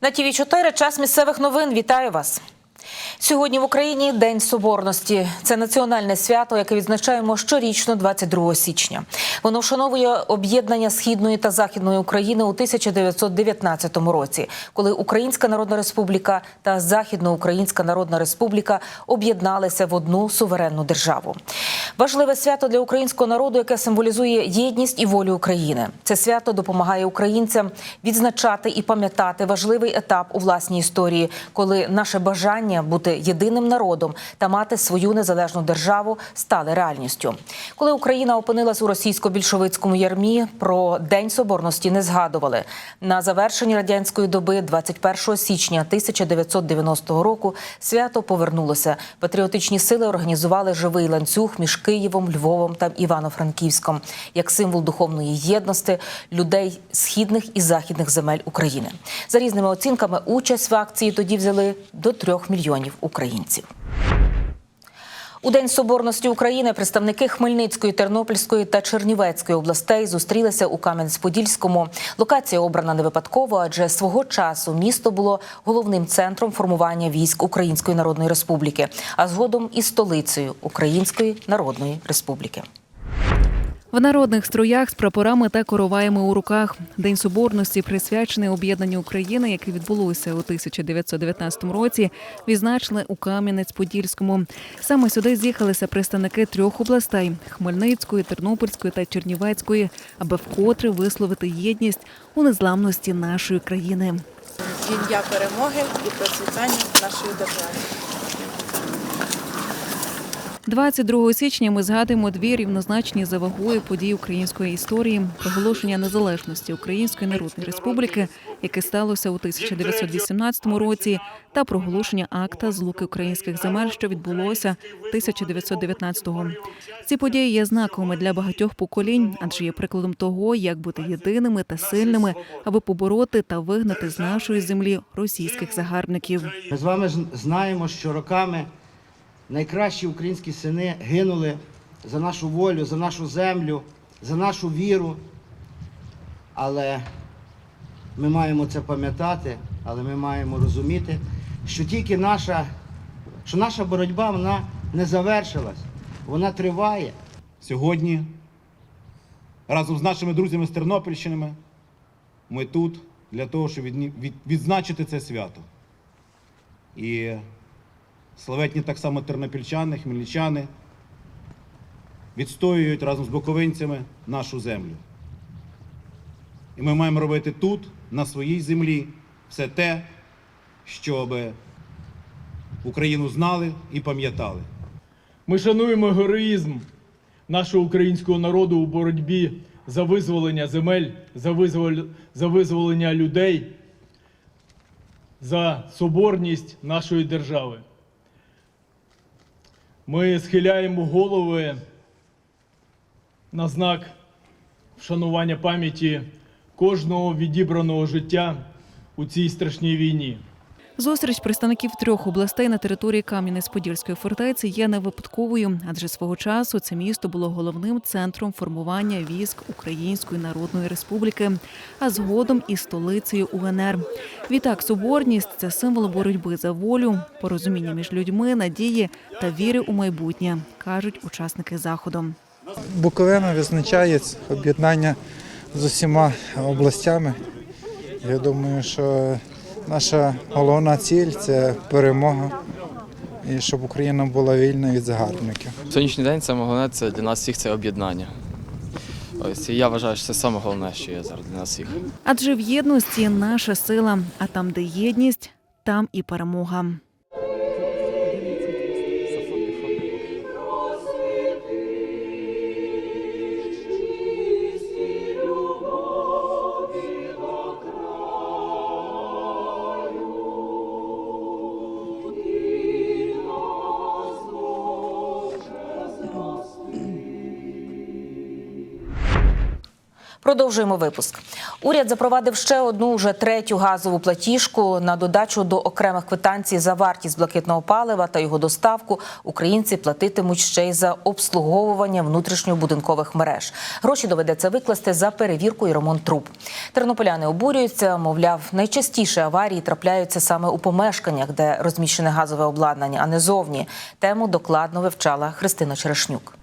На ТІВІ 4 час місцевих новин. Вітаю вас. Сьогодні в Україні День Соборності. Це національне свято, яке відзначаємо щорічно 22 січня. Воно вшановує об'єднання східної та західної України у 1919 році, коли Українська Народна Республіка та Західноукраїнська Народна Республіка об'єдналися в одну суверенну державу. Важливе свято для українського народу, яке символізує єдність і волю України. Це свято допомагає українцям відзначати і пам'ятати важливий етап у власній історії, коли наше бажання бути єдиним народом та мати свою незалежну державу стали реальністю. Коли Україна опинилась у російсько-більшовицькому ярмі, про День Соборності не згадували. На завершенні радянської доби, 21 січня 1990 року, свято повернулося. Патріотичні сили організували живий ланцюг між Києвом, Львовом та Івано-Франківськом як символ духовної єдності людей східних і західних земель України. За різними оцінками, участь в акції тоді взяли до трьох мільйонів українців. У День Соборності України представники Хмельницької, Тернопільської та Чернівецької областей зустрілися у Кам'янець-Подільському. Локація обрана не випадково, адже свого часу місто було головним центром формування військ Української Народної Республіки, а згодом і столицею Української Народної Республіки. В народних строях з прапорами та короваями у руках День Соборності, присвячений об'єднанню України, яке відбулося у 1919 році, відзначили у Кам'янець-Подільському. Саме сюди з'їхалися представники трьох областей Хмельницької, Тернопільської та Чернівецької, аби вкотре висловити єдність у незламності нашої країни. в ім'я перемоги і процвітання нашої держави. 22 січня ми згадуємо дві рівнозначні за вагою події української історії проголошення незалежності Української Народної Республіки, яке сталося у 1918 році, та проголошення акта злуки українських земель, що відбулося 1919-го. Ці події є знаковими для багатьох поколінь, адже є прикладом того, як бути єдиними та сильними, аби побороти та вигнати з нашої землі російських загарбників. Ми з вами знаємо, що роками найкращі українські сини гинули за нашу волю, за нашу землю, за нашу віру. Але ми маємо це пам'ятати, але ми маємо розуміти, що тільки наша, що наша боротьба вона не завершилась, вона триває. Сьогодні разом з нашими друзями з Тернопільщини ми тут для того, щоб відзначити це свято. І славетні так само тернопільчани, хмельничани відстоюють разом з боковинцями нашу землю. І ми маємо робити тут, на своїй землі, все те, щоб Україну знали і пам'ятали. Ми шануємо героїзм нашого українського народу у боротьбі за визволення земель, за, визвол... за визволення людей, за соборність нашої держави. Ми схиляємо голови на знак вшанування пам'яті кожного відібраного життя у цій страшній війні. Зустріч представників трьох областей на території Кам'янець-Подільської фортеці є не випадковою, адже свого часу це місто було головним центром формування військ Української Народної Республіки, а згодом і столицею УНР. Відтак, соборність це символ боротьби за волю, порозуміння між людьми, надії та віри у майбутнє, кажуть учасники заходу. Буковина визначає об'єднання з усіма областями. Я думаю, що наша головна ціль це перемога і щоб Україна була вільна від загарбників. Сьогоднішній день саме головне це для нас всіх це об'єднання. Ось і я вважаю, що це саме головне, що є зараз для нас всіх. Адже в єдності наша сила, а там, де єдність, там і перемога. Продовжуємо випуск. Уряд запровадив ще одну вже третю газову платіжку на додачу до окремих квитанцій за вартість блакитного палива та його доставку. Українці платитимуть ще й за обслуговування внутрішньобудинкових мереж. Гроші доведеться викласти за перевірку і ремонт труб. Тернополяни обурюються, мовляв, найчастіше аварії трапляються саме у помешканнях, де розміщене газове обладнання, а не зовні. Тему докладно вивчала Христина Черешнюк.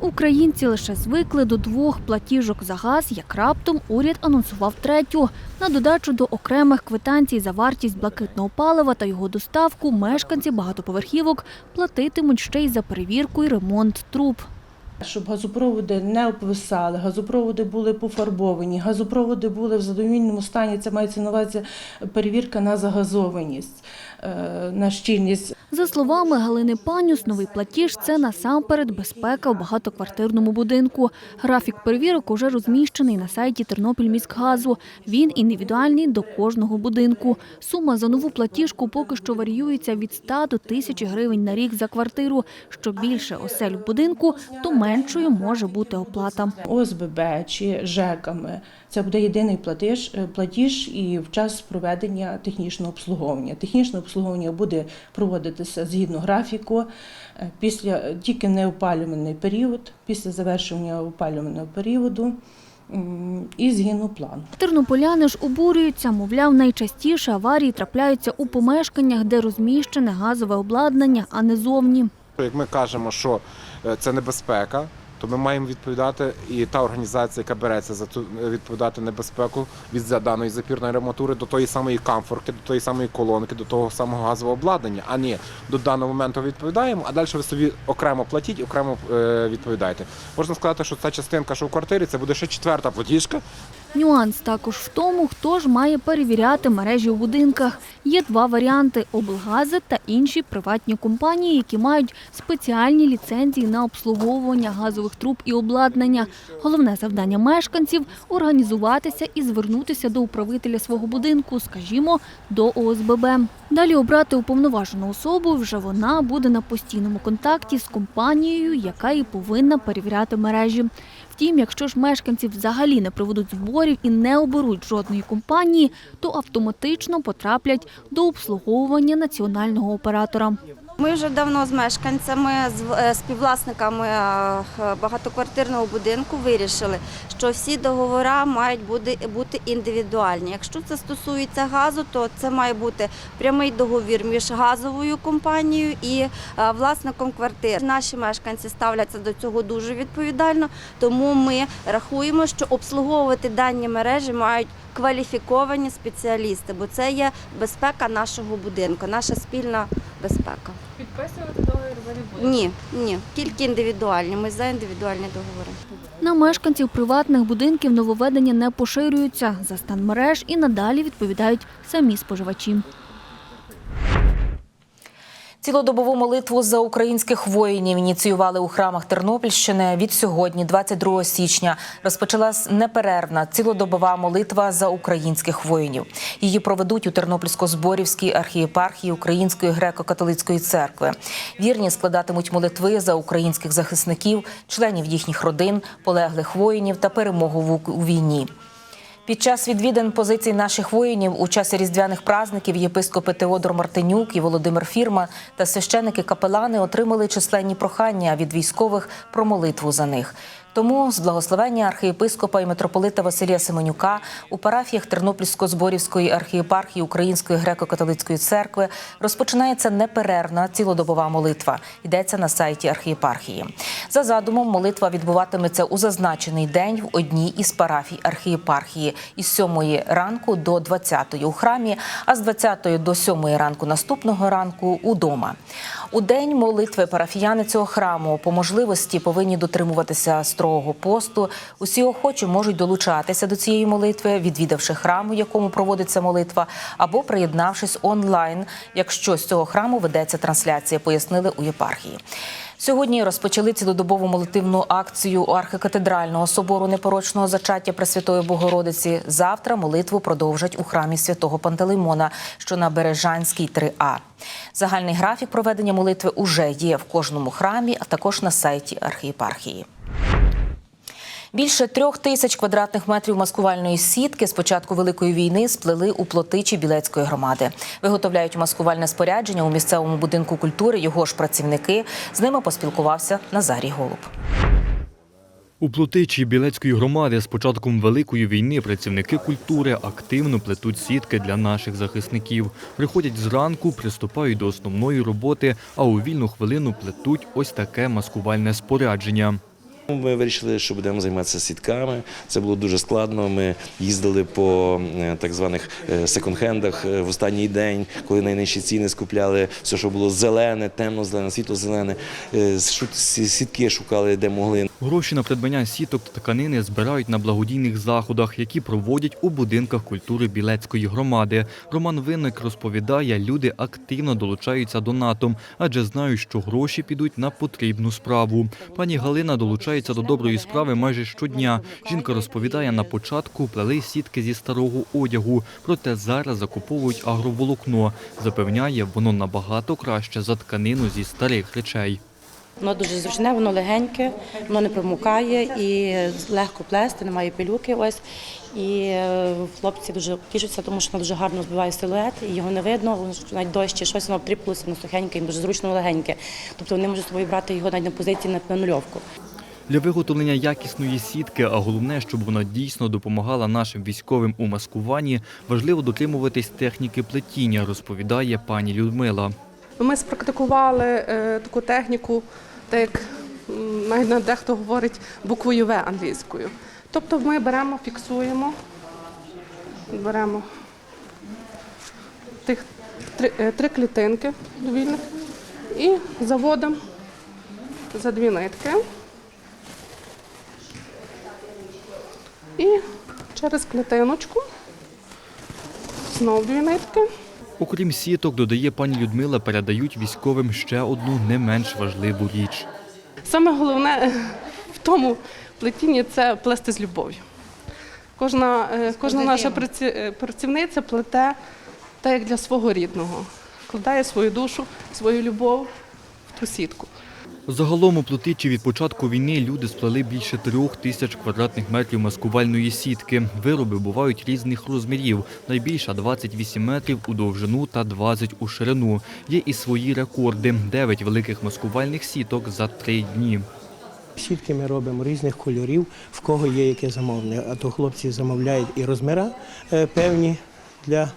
Українці лише звикли до двох платіжок за газ, як раптом уряд анонсував третю. На додачу до окремих квитанцій за вартість блакитного палива та його доставку мешканці багатоповерхівок платитимуть ще й за перевірку і ремонт труб. Щоб газопроводи не обвисали, газопроводи були пофарбовані, газопроводи були в задовільному стані. Це мається на увазі перевірка на загазованість, е, на щільність. За словами Галини Панюс, новий платіж це насамперед безпека в багатоквартирному будинку. Графік перевірок уже розміщений на сайті Тернопільміськгазу. Він індивідуальний до кожного будинку. Сума за нову платіжку поки що варіюється від 100 до 1000 гривень на рік за квартиру. Що більше осель в будинку, то меншою може бути оплата. ОСББ чи ЖЕКами. Це буде єдиний платіж, е, платіж і в час проведення технічного обслуговування. Технічне обслуговування буде проводитися згідно графіку е, після тільки неопалювальний період, після завершення опалювального періоду і згідно плану. Тернополяни ж обурюються, мовляв, найчастіше аварії трапляються у помешканнях, де розміщене газове обладнання, а не зовні. Як ми кажемо, що е, це небезпека, то ми маємо відповідати, і та організація, яка береться за ту відповідати небезпеку від даної запірної арматури до тої самої камфорки, до тої самої колонки, до того самого газового обладнання, а не до даного моменту відповідаємо, а далі ви собі окремо платіть, окремо е, відповідаєте. Можна сказати, що ця частинка, що в квартирі, це буде ще четверта платіжка, Нюанс також в тому, хто ж має перевіряти мережі у будинках. Є два варіанти: облгази та інші приватні компанії, які мають спеціальні ліцензії на обслуговування газових труб і обладнання. Головне завдання мешканців організуватися і звернутися до управителя свого будинку, скажімо, до ОСББ. Далі обрати уповноважену особу. Вже вона буде на постійному контакті з компанією, яка і повинна перевіряти мережі. Втім, якщо ж мешканці взагалі не проведуть зборів і не оберуть жодної компанії, то автоматично потраплять до обслуговування національного оператора. Ми вже давно з мешканцями, з е, співвласниками е, багатоквартирного будинку вирішили, що всі договори мають бути, індивідуальні. Якщо це стосується газу, то це має бути прямий договір між газовою компанією і е, власником квартир. Наші мешканці ставляться до цього дуже відповідально, тому ми рахуємо, що обслуговувати дані мережі мають кваліфіковані спеціалісти, бо це є безпека нашого будинку, наша спільна безпека. Підписувати договір ви не будете? Ні, ні, тільки індивідуальні. Ми за індивідуальні договори. На мешканців приватних будинків нововведення не поширюються. За стан мереж і надалі відповідають самі споживачі. Цілодобову молитву за українських воїнів ініціювали у храмах Тернопільщини. Від сьогодні, 22 січня, розпочалась неперервна цілодобова молитва за українських воїнів. Її проведуть у Тернопільсько-Зборівській архієпархії Української греко-католицької церкви. Вірні складатимуть молитви за українських захисників, членів їхніх родин, полеглих воїнів та перемогу у війні. Під час відвідин позицій наших воїнів у часі різдвяних праздників єпископи Теодор Мартинюк і Володимир Фірма та священики капелани отримали численні прохання від військових про молитву за них. Тому з благословення архієпископа і митрополита Василія Семенюка у парафіях Тернопільсько-Зборівської архієпархії Української греко-католицької церкви розпочинається неперервна цілодобова молитва. Йдеться на сайті архієпархії. За задумом, молитва відбуватиметься у зазначений день в одній із парафій архієпархії із 7 ранку до 20 у храмі, а з 20 до 7 ранку наступного ранку удома. У день молитви парафіяни цього храму по можливості повинні дотримуватися строгого посту. Усі охочі можуть долучатися до цієї молитви, відвідавши храм, у якому проводиться молитва, або приєднавшись онлайн, якщо з цього храму ведеться трансляція, пояснили у єпархії. Сьогодні розпочали цілодобову молитивну акцію у архикатедрального собору непорочного зачаття Пресвятої Богородиці. Завтра молитву продовжать у храмі святого Пантелеймона, що на Бережанській 3А. Загальний графік проведення молитви уже є в кожному храмі, а також на сайті архієпархії. Більше трьох тисяч квадратних метрів маскувальної сітки з початку великої війни сплели у плотичі Білецької громади. Виготовляють маскувальне спорядження у місцевому будинку культури. Його ж працівники з ними поспілкувався Назарій Голуб. У Плотичі Білецької громади з початком Великої війни працівники культури активно плетуть сітки для наших захисників. Приходять зранку, приступають до основної роботи, а у вільну хвилину плетуть ось таке маскувальне спорядження. Ми вирішили, що будемо займатися сітками. Це було дуже складно. Ми їздили по е, так званих е, секонд-хендах е, в останній день, коли найнижчі ціни скупляли все, що було зелене, темно-зелене, світло-зелене. Сітки шукали, де могли. Гроші на придбання сіток та тканини збирають на благодійних заходах, які проводять у будинках культури Білецької громади. Роман Винник розповідає, люди активно долучаються донатом, адже знають, що гроші підуть на потрібну справу. Пані Галина долучається до доброї справи майже щодня. Жінка розповідає, на початку плели сітки зі старого одягу, проте зараз закуповують агроволокно. Запевняє, воно набагато краще за тканину зі старих речей. Воно дуже зручне, воно легеньке, воно не промокає і легко плести, немає пилюки. Ось і е, хлопці дуже тішаться, тому що воно дуже гарно збиває силует, і його не видно. Навіть дощ чи щось воно тріплося, воно сухеньке, їм дуже зручно легеньке. Тобто вони можуть з собою брати його навіть на позиції на нульовку. Для виготовлення якісної сітки, а головне, щоб вона дійсно допомагала нашим військовим у маскуванні, важливо дотримуватись техніки плетіння, розповідає пані Людмила. Ми спрактикували е, таку техніку, так як навіть дехто говорить буквою В англійською. Тобто ми беремо, фіксуємо, беремо тих три, е, три клітинки довільних і заводимо за дві нитки. І через клітиночку знову дві нитки. Окрім сіток, додає пані Людмила, передають військовим ще одну не менш важливу річ. Саме головне в тому плетінні це плести з любов'ю. Кожна, е, кожна наша е, працівниця плете так, як для свого рідного, вкладає свою душу, свою любов в ту сітку. Загалом у Плотичі від початку війни люди сплели більше трьох тисяч квадратних метрів маскувальної сітки. Вироби бувають різних розмірів. Найбільша 28 метрів у довжину та 20 у ширину. Є і свої рекорди – 9 великих маскувальних сіток за три дні. Сітки ми робимо різних кольорів, в кого є яке замовлення. А то хлопці замовляють і розміра е, певні для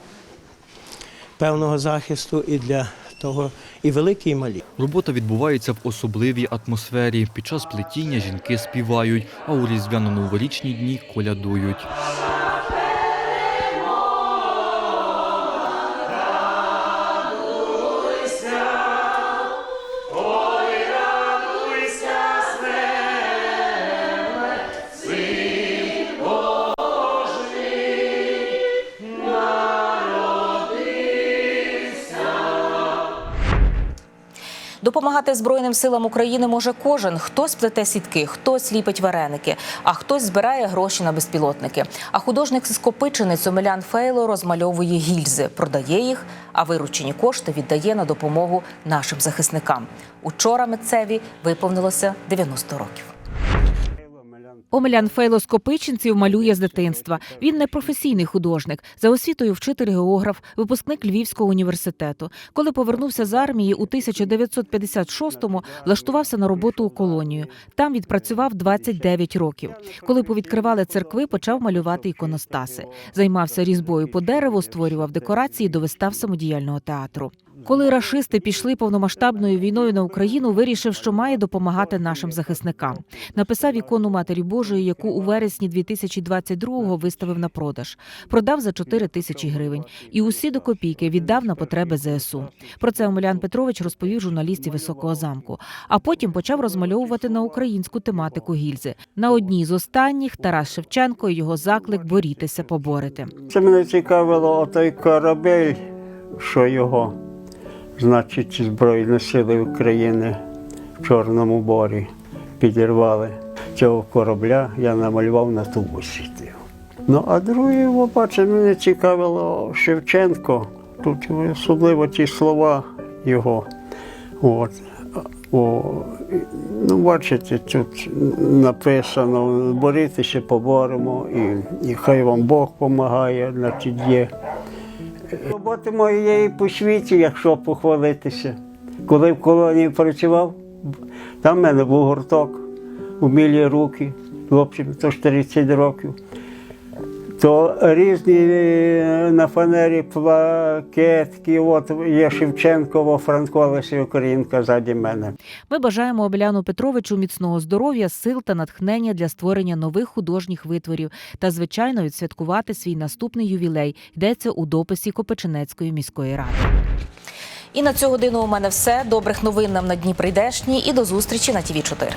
певного захисту, і для того, і великі, і малі. Робота відбувається в особливій атмосфері. Під час плетіння жінки співають, а у різдвяно-новорічні дні колядують. Допомагати Збройним силам України може кожен. Хтось плете сітки, хтось ліпить вареники, а хтось збирає гроші на безпілотники. А художник з Копичинець Омелян Фейло розмальовує гільзи, продає їх, а виручені кошти віддає на допомогу нашим захисникам. Учора митцеві виповнилося 90 років. Омелян Фейло з Копичинців малює з дитинства. Він не професійний художник. За освітою вчитель географ, випускник Львівського університету. Коли повернувся з армії у 1956-му, влаштувався на роботу у колонію. Там відпрацював 29 років. Коли повідкривали церкви, почав малювати іконостаси. Займався різьбою по дереву, створював декорації до вистав самодіяльного театру. Коли рашисти пішли повномасштабною війною на Україну, вирішив, що має допомагати нашим захисникам. Написав ікону Матері Божої, яку у вересні 2022-го виставив на продаж. Продав за 4 тисячі гривень. І усі до копійки віддав на потреби ЗСУ. Про це Омелян Петрович розповів журналістів Високого замку. А потім почав розмальовувати на українську тематику гільзи. На одній з останніх Тарас Шевченко і його заклик борітися, поборити. Це мене цікавило отой корабель, що його, значить, Збройні сили України в Чорному морі підірвали. Цього корабля я намалював на тубусі. Ну, а друге, бачите, мене цікавило Шевченко. Тут особливо ті слова його. От. О, Ну, бачите, тут написано борітися, поборемо, і, і хай вам Бог допомагає, значить є. Роботи моєї по світі, якщо похвалитися. Коли в колонії працював, там в мене був гурток, умілі руки, хлопцям, то ж 30 років. То різні е, на фанері плакетки, от є Шевченкова, Франко Леся Українка ззаді мене. Ми бажаємо Обеляну Петровичу міцного здоров'я, сил та натхнення для створення нових художніх витворів та, звичайно, відсвяткувати свій наступний ювілей. Йдеться у дописі Копичинецької міської ради. І на цю годину у мене все. Добрих новин нам на дні прийдешні і до зустрічі на ТІВІ 4